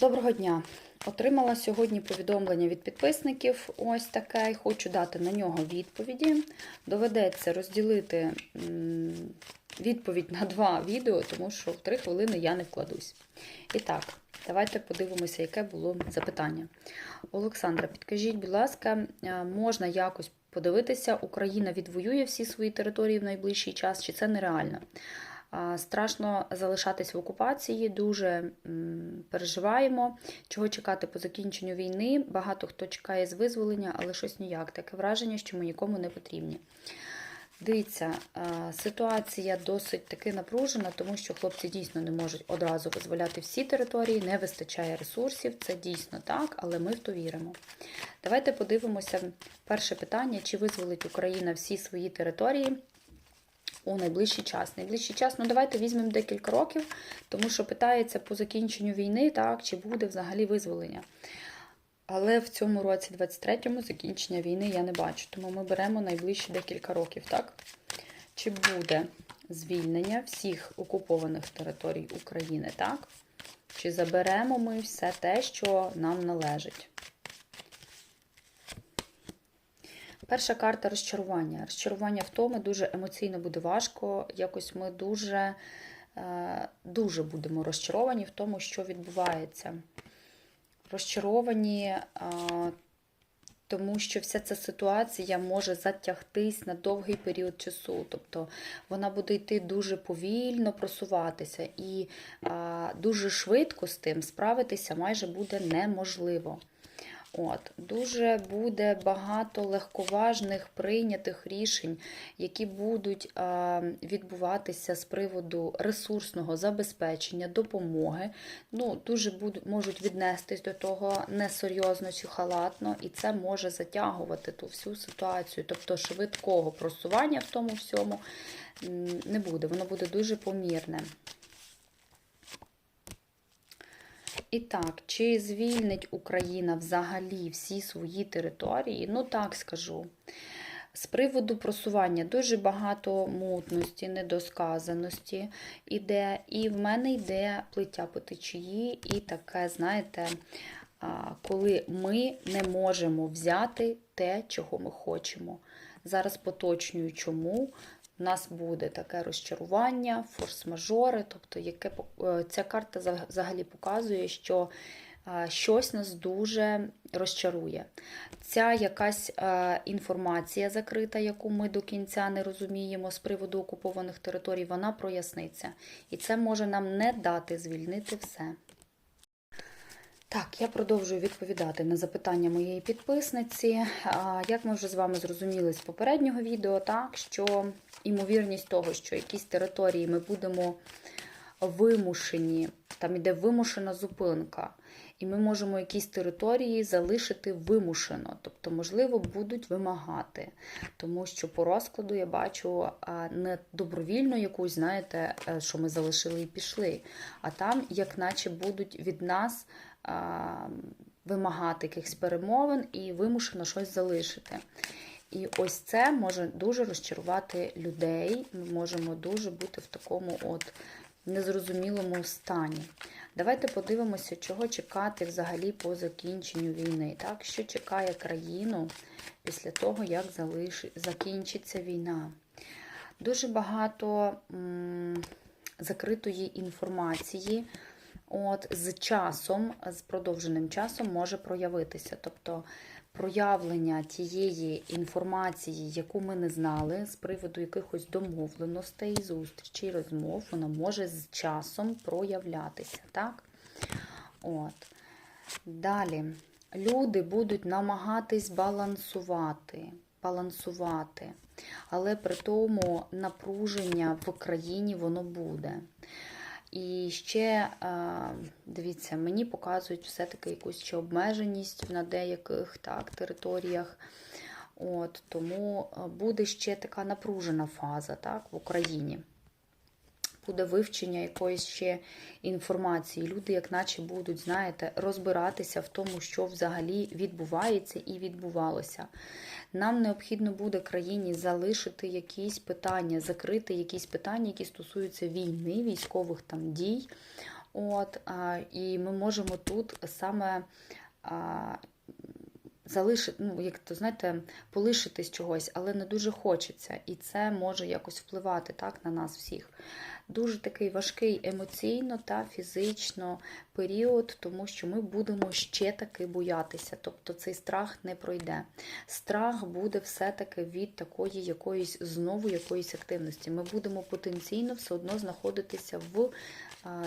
Доброго дня! Отримала сьогодні повідомлення від підписників. Ось таке. Хочу дати на нього відповіді. Доведеться розділити відповідь на два відео, тому що в три хвилини я не вкладусь. І так, давайте подивимося, яке було запитання. Олександра, підкажіть, будь ласка, е, можна якось подивитися, Україна відвоює всі свої території в найближчий час, чи це нереально? Страшно залишатись в окупації, дуже переживаємо, чого чекати по закінченню війни. Багато хто чекає з визволення, але щось ніяк. Таке враження, що ми нікому не потрібні. Дивіться, ситуація досить таки напружена, тому що хлопці дійсно не можуть одразу визволяти всі території, не вистачає ресурсів. Це дійсно так, але ми в то віримо. Давайте подивимося перше питання: чи визволить Україна всі свої території? У найближчий час. Найближчий час, ну давайте візьмемо декілька років, тому що питається по закінченню війни, так, чи буде взагалі визволення. Але в цьому році, 23-му, закінчення війни я не бачу. Тому ми беремо найближчі декілька років, так? Чи буде звільнення всіх окупованих територій України, так? Чи заберемо ми все те, що нам належить? Перша карта розчарування. Розчарування в тому дуже емоційно буде важко. Якось ми дуже, е, дуже будемо розчаровані в тому, що відбувається. Розчаровані, е, тому що вся ця ситуація може затягтись на довгий період часу. Тобто вона буде йти дуже повільно просуватися, і е, дуже швидко з тим справитися майже буде неможливо. От, Дуже буде багато легковажних прийнятих рішень, які будуть а, відбуватися з приводу ресурсного забезпечення, допомоги. Ну, Дуже будуть, можуть віднестись до того несерйозно чи халатно, і це може затягувати ту всю ситуацію. Тобто швидкого просування в тому всьому не буде, воно буде дуже помірне. І так, чи звільнить Україна взагалі всі свої території? Ну так скажу. З приводу просування дуже багато мутності, недосказаності іде. І в мене йде плиття по течії, і таке, знаєте, коли ми не можемо взяти те, чого ми хочемо. Зараз поточнюю, чому у нас буде таке розчарування, форс-мажори. Тобто, яке е, ця карта взагалі показує, що щось нас дуже розчарує. Ця якась інформація закрита, яку ми до кінця не розуміємо з приводу окупованих територій, вона проясниться. І це може нам не дати звільнити все. Так, я продовжую відповідати на запитання моєї підписниці. Як ми вже з вами зрозуміли з попереднього відео, так, що імовірність того, що якісь території ми будемо вимушені, там іде вимушена зупинка, і ми можемо якісь території залишити вимушено, тобто, можливо, будуть вимагати. Тому що по розкладу я бачу не добровільно якусь, знаєте, е, що ми залишили і пішли, а там, як наче будуть від нас вимагати якихось перемовин і вимушено щось залишити. І ось це може дуже розчарувати людей. Ми можемо дуже бути в такому от незрозумілому стані. Давайте подивимося, чого чекати взагалі по закінченню війни. Так, Що чекає країну після того, як залиш... закінчиться війна? Дуже багато м закритої інформації от з часом, з продовженим часом може проявитися. Тобто проявлення тієї інформації, яку ми не знали, з приводу якихось домовленостей, зустрічей, розмов, вона може з часом проявлятися. так? От. Далі. Люди будуть намагатись балансувати, балансувати, але при тому напруження в країні воно буде. І ще, дивіться, мені показують все-таки якусь ще обмеженість на деяких так, територіях. От, Тому буде ще така напружена фаза так, в Україні. Буде вивчення якоїсь ще інформації. Люди, як наче будуть, знаєте, розбиратися в тому, що взагалі відбувається і відбувалося. Нам необхідно буде країні залишити якісь питання, закрити якісь питання, які стосуються війни, військових там дій. От, і ми можемо тут саме залишити, ну, як то знаєте, полишитись чогось, але не дуже хочеться. І це може якось впливати так, на нас всіх. Дуже такий важкий емоційно та фізично період, тому що ми будемо ще таки боятися. Тобто цей страх не пройде. Страх буде все-таки від такої якоїсь знову якоїсь активності. Ми будемо потенційно все одно знаходитися в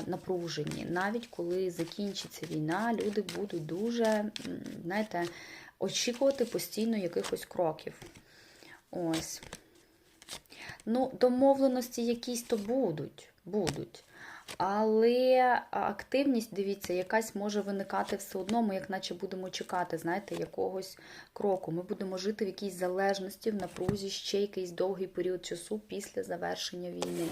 напруженні. Навіть коли закінчиться війна, люди будуть дуже, знаєте, очікувати постійно якихось кроків. Ось. Ну, домовленості якісь то будуть, будуть. Але активність, дивіться, якась може виникати все одно, ми як наче будемо чекати, знаєте, якогось кроку. Ми будемо жити в якійсь залежності, в напрузі ще якийсь довгий період часу після завершення війни.